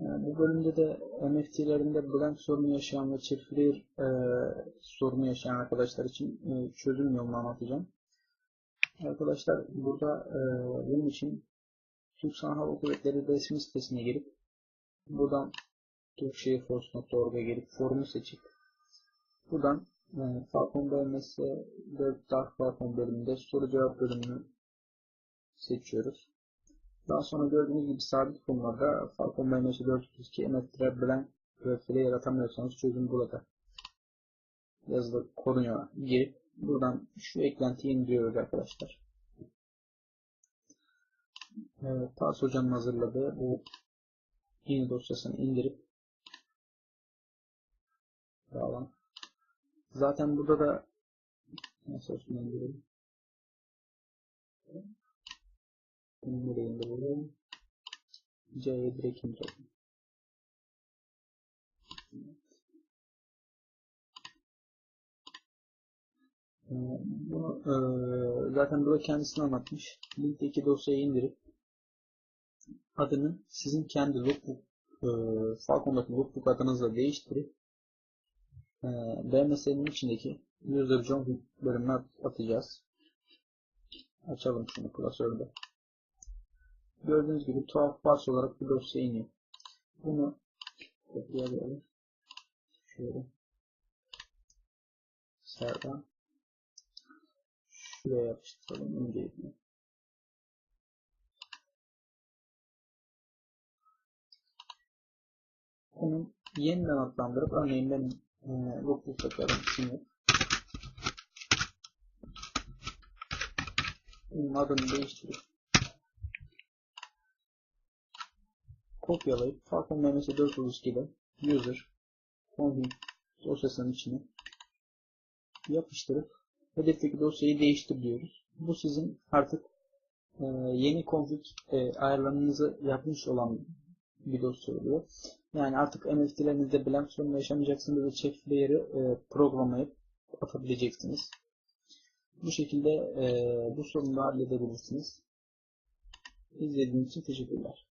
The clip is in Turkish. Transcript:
E, bu bölümde de NFT'lerinde blank sorunu yaşayan ve chipfreer e, sorunu yaşayan arkadaşlar için e, çözüm yolunu anlatacağım. Arkadaşlar burada e, bunun için Türk Silahlı Hava Kuvvetleri resmi sitesine gelip buradan turkshehirforce.org'a gelip forumu seçip buradan e, Falcon BMS 4 Dark Falcon bölümünde soru cevap bölümünü seçiyoruz. Daha sonra gördüğünüz gibi sabit konularda Falcon BMS 432 MF blank ve flare atamıyorsanız çözüm burada. Yazılı konuya girip buradan şu eklentiyi indiriyoruz arkadaşlar. Evet, Tars hocamın hazırladığı bu yeni dosyasını indirip bağlan. Zaten burada da nasıl indirelim. Bunu nereye indirelim? C'ye direkt indirelim. Bunu e, zaten burada kendisini anlatmış. Linkteki dosyayı indirip adını sizin kendi lookbook e, Falcon'daki lookbook adınızla değiştirip e, BMS'nin içindeki user John bölümüne atacağız. Açalım şunu klasörde. Gördüğünüz gibi tuhaf parça olarak bir dosya iniyor. Bunu kopyalayalım. Şöyle. Sağdan. Şuraya yapıştıralım öncelikle. Bunu yeniden adlandırıp örneğin benim e, lookbook'taki adım sinir. Bunun adını değiştirip kopyalayıp Falcon MMS 432 ile user config dosyasının içine yapıştırıp hedefteki dosyayı değiştir diyoruz. Bu sizin artık e, yeni config e, ayarlarınızı yapmış olan bir dosya oluyor. Yani artık NFT'lerinizde blank sorunu yaşamayacaksınız ve check layer'ı e, programlayıp atabileceksiniz. Bu şekilde e, bu sorunu da halledebilirsiniz. İzlediğiniz için teşekkürler.